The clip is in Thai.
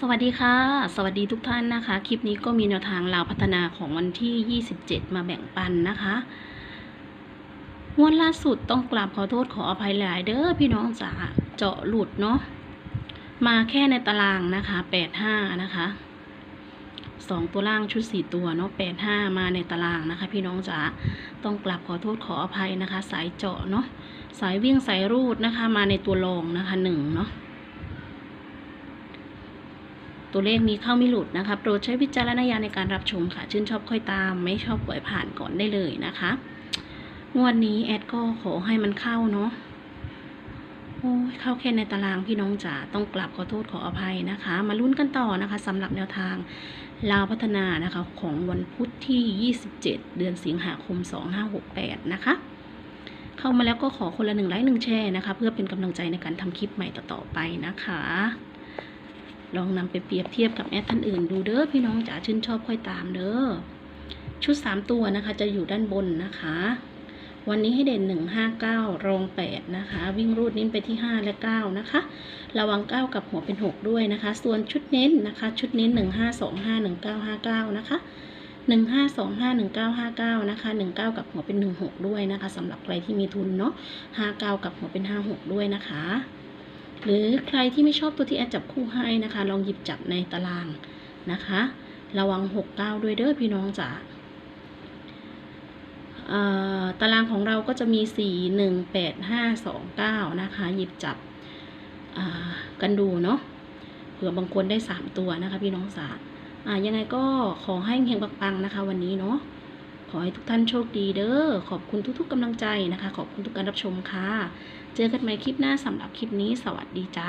สวัสดีค่ะ สวัสดีทุกท่านนะคะ คลิปนี้ก็มีแนวทางลาวพัฒนาของวันที่ 27 มาแบ่งปันนะคะงวดล่าสุดต้องกราบขอโทษขออภัยหลายเด้อพี่น้องจ๋าเจาะหลุดเนาะมาแค่ในตารางนะคะ 85 นะคะสองตัวล่างชุดสี่ตัวเนาะ85มาในตารางนะคะ พี่น้องจ๋าต้องกราบขอโทษขออภัยนะคะ สายเจาะเนาะสายวิ่งสายรูดนะคะ มาในตัวรองนะคะหนึ่งเนาะ ตัวเลขนี้เข้าไม่หลุดนะคะ โปรดใช้วิจารณญาณในการรับชมค่ะ ชื่นชอบค่อยตาม ไม่ชอบปล่อยผ่านก่อนได้เลยนะคะ งวดนี้แอดก็ขอให้มันเข้าเนาะโอ้ยเข้าแค่ในตารางพี่น้องจ๋าต้องกลับขอโทษขออภัยนะคะ มาลุ้นกันต่อนะคะสำหรับแนวทางลาวพัฒนานะคะของวันพุธที่ 27 เดือนสิงหาคม 2568 นะคะ เข้ามาแล้วก็ขอคนละหนึ่งไลค์หนึ่งแชร์นะคะ เพื่อเป็นกำลังใจในการทำคลิปใหม่ต่อๆไปนะคะ ลองนำไปเปรียบเทียบกับแอดท่านอื่นดูเด้อพี่น้องจ๋าชื่นชอบค่อยตามเด้อชุด 3 ตัวนะคะจะอยู่ด้านบนนะคะ วันนี้ให้เด่น 1 5 9 รอง 8 นะคะ วิ่งรูดนิ้นไปที่ 5 และ 9 นะคะ ระวัง 9 กับหัวเป็น 6 ด้วยนะคะ ส่วนชุดเน้นนะคะ ชุดเน้น 1 5 2 5 1 9 5 9 นะคะ 1 5 2 5 1 9 5 9 นะคะ 19 กับหัวเป็น 1 6 ด้วยนะคะสำหรับใครที่มีทุนเนาะ59 กับหัวเป็น 5 6 ด้วยนะคะ หรือใครที่ไม่ชอบตัวที่แอดจับคู่ให้นะคะ ลองหยิบจับในตารางนะคะ ระวัง 6 9 ด้วยเด้อพี่น้องจ๋าตารางของเราก็จะมี 4 1 8 5 2 9 นะคะ หยิบจับกันดูเนาะเผื่อบางคนได้ 3 ตัวนะคะพี่น้องจ๋าอ่ายังไงก็ขอให้เฮงปังๆนะคะวันนี้เนาะ อให้ทุกท่านโชคดีเด้อ ขอบคุณทุกๆกำลังใจนะคะ ขอบคุณทุกการรับชมค่ะ เจอกันใหม่คลิปหน้าสำหรับคลิปนี้ สวัสดีจ้า